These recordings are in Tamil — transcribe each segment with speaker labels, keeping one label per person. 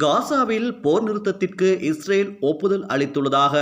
Speaker 1: காசாவில் போர் நிறுத்தத்திற்கு இஸ்ரேல் ஒப்புதல் அளித்துள்ளதாக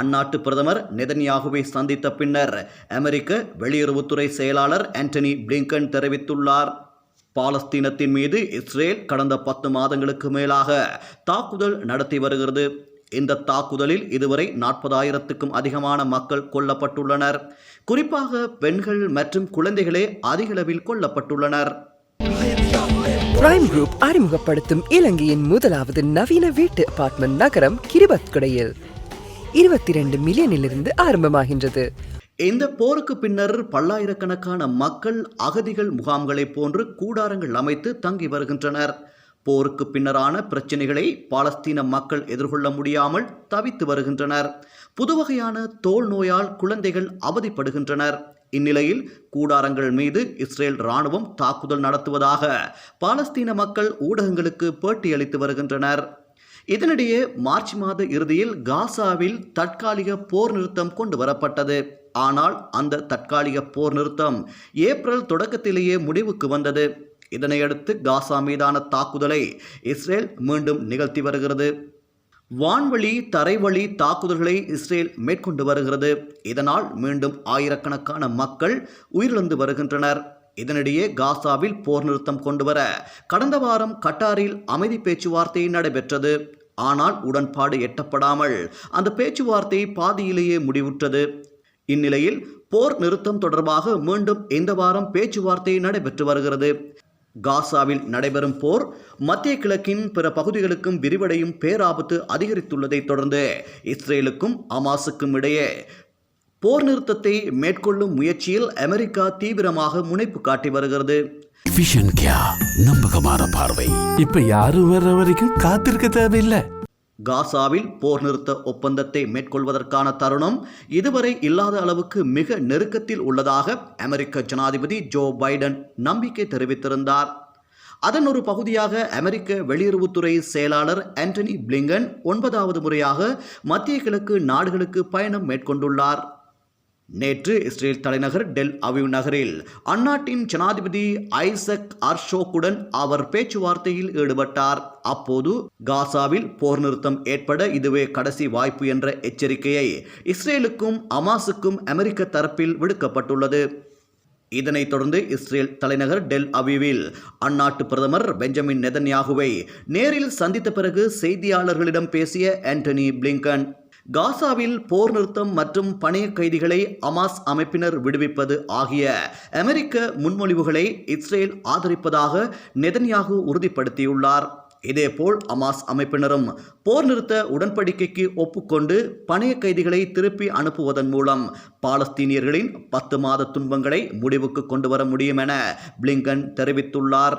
Speaker 1: அந்நாட்டு பிரதமர் நெதன்யாகுவை சந்தித்த பின்னர் அமெரிக்க வெளியுறவுத்துறை செயலாளர் ஆண்டனி பிளிங்கன் தெரிவித்துள்ளார். பாலஸ்தீனத்தின் மீது இஸ்ரேல் கடந்த பத்து மாதங்களுக்கு மேலாக தாக்குதல் நடத்தி வருகிறது. இந்த தாக்குதலில் இதுவரை நாற்பதாயிரத்துக்கும் அதிகமான மக்கள் கொல்லப்பட்டுள்ளனர். குறிப்பாக பெண்கள் மற்றும் குழந்தைகளே அதிகளவில் கொல்லப்பட்டுள்ளனர்.
Speaker 2: பிரைம் குரூப் அறிமுகப்படுத்தும் இலங்கையின் முதலாவது நவீன வீட்டு அபார்ட்மெண்ட் நகரம் கிரிபத்குடையில். இருபத்தி ரெண்டு மில்லியனிலிருந்து ஆரம்பமாகின்றது.
Speaker 1: இந்த போருக்கு பின்னர் பல்லாயிரக்கணக்கான மக்கள் அகதிகள் முகாம்களைப் போன்று கூடாரங்கள் அமைத்து தங்கி வருகின்றனர். போருக்கு பின்னரான பிரச்சினைகளை பாலஸ்தீன மக்கள் எதிர்கொள்ள முடியாமல் தவித்து வருகின்றனர். புதுவகையான தோல் நோயால் குழந்தைகள் அவதிப்படுகின்றனர். இந்நிலையில் கூடாரங்கள் மீது இஸ்ரேல் ராணுவம் தாக்குதல் நடத்துவதாக பாலஸ்தீன மக்கள் ஊடகங்களுக்கு பேட்டியளித்து வருகின்றனர். இதனிடையே மார்ச் மாத இறுதியில் காசாவில் தற்காலிக போர் நிறுத்தம் கொண்டு வரப்பட்டது. ஆனால் அந்த தற்காலிக போர் நிறுத்தம் ஏப்ரல் தொடக்கத்திலேயே முடிவுக்கு வந்தது. இதனையடுத்து காசா மீதான தாக்குதலை இஸ்ரேல் மீண்டும் நிகழ்த்தி வருகிறது. வான்வழி தரைவழி தாக்குதல்களை இஸ்ரேல் மேற்கொண்டு வருகிறது. இதனால் மீண்டும் ஆயிரக்கணக்கான மக்கள் உயிரிழந்து வருகின்றனர். இதனிடையே காசாவில் போர் நிறுத்தம் கொண்டுவர கடந்த வாரம் கட்டாரில் அமைதி பேச்சுவார்த்தை நடைபெற்றது. ஆனால் உடன்பாடு எட்டப்படாமல் அந்த பேச்சுவார்த்தை பாதியிலேயே முடிவுற்றது. இந்நிலையில் போர் நிறுத்தம் தொடர்பாக மீண்டும் இந்த வாரம் பேச்சுவார்த்தை நடைபெற்று வருகிறது. காசாவில் நடைபெறும் போர் மத்திய கிழக்கின் பிற பகுதிகளுக்கும் விரிவடையும் பேராபத்து அதிகரித்துள்ளதைத் தொடர்ந்து இஸ்ரேலுக்கும் அமாசுக்கும் இடையே போர் நிறுத்தத்தை மேற்கொள்ளும் முயற்சியில் அமெரிக்கா தீவிரமாக முனைப்பு காட்டி வருகிறது.
Speaker 3: நம்பகமான பார்வை.
Speaker 4: இப்ப யாரும் வர்ற வரைக்கும் காத்திருக்க தேவையில்லை.
Speaker 1: காசாவில் போர் நிறுத்த ஒப்பந்தத்தை மேற்கொள்வதற்கான தருணம் இதுவரை இல்லாத அளவுக்கு மிக நெருக்கத்தில் உள்ளதாக அமெரிக்க ஜனாதிபதி ஜோ பைடன் நம்பிக்கை தெரிவித்திருந்தார். அதன் ஒரு பகுதியாக அமெரிக்க வெளியுறவுத்துறை செயலாளர் ஆண்டனி பிளிங்கன் ஒன்பதாவது முறையாக மத்திய கிழக்கு நாடுகளுக்கு பயணம் மேற்கொண்டுள்ளார். நேற்று இஸ்ரேல் தலைநகர் டெல் அவிவ் நகரில் அந்நாட்டின் ஜனாதிபதி ஐசக் அர்ஷோக்குடன் அவர் பேச்சுவார்த்தையில் ஈடுபட்டார். அப்போது காசாவில் போர் நிறுத்தம் ஏற்பட இதுவே கடைசி வாய்ப்பு என்ற எச்சரிக்கையை இஸ்ரேலுக்கும் அமாசுக்கும் அமெரிக்க தரப்பில் விடுக்கப்பட்டுள்ளது. இதனைத் தொடர்ந்து இஸ்ரேல் தலைநகர் டெல் அவிவில் அந்நாட்டு பிரதமர் பெஞ்சமின் நெதன்யாகுவை நேரில் சந்தித்த பிறகு செய்தியாளர்களிடம் பேசிய ஆண்டனி பிளிங்கன். காசாவில் போர் நிறுத்தம் மற்றும் பணைய கைதிகளை அமாஸ் அமைப்பினர் விடுவிப்பது ஆகிய அமெரிக்க முன்மொழிவுகளை இஸ்ரேல் ஆதரிப்பதாக நெதன்யாகு உறுதிப்படுத்தியுள்ளார். இதேபோல் அமாஸ் அமைப்பினரும் போர் நிறுத்த உடன்படிக்கைக்கு ஒப்புக்கொண்டு பணைய கைதிகளை திருப்பி அனுப்புவதன் மூலம் பாலஸ்தீனியர்களின் பத்து மாத துன்பங்களை முடிவுக்கு கொண்டு வர முடியும் என பிளிங்கன் தெரிவித்துள்ளார்.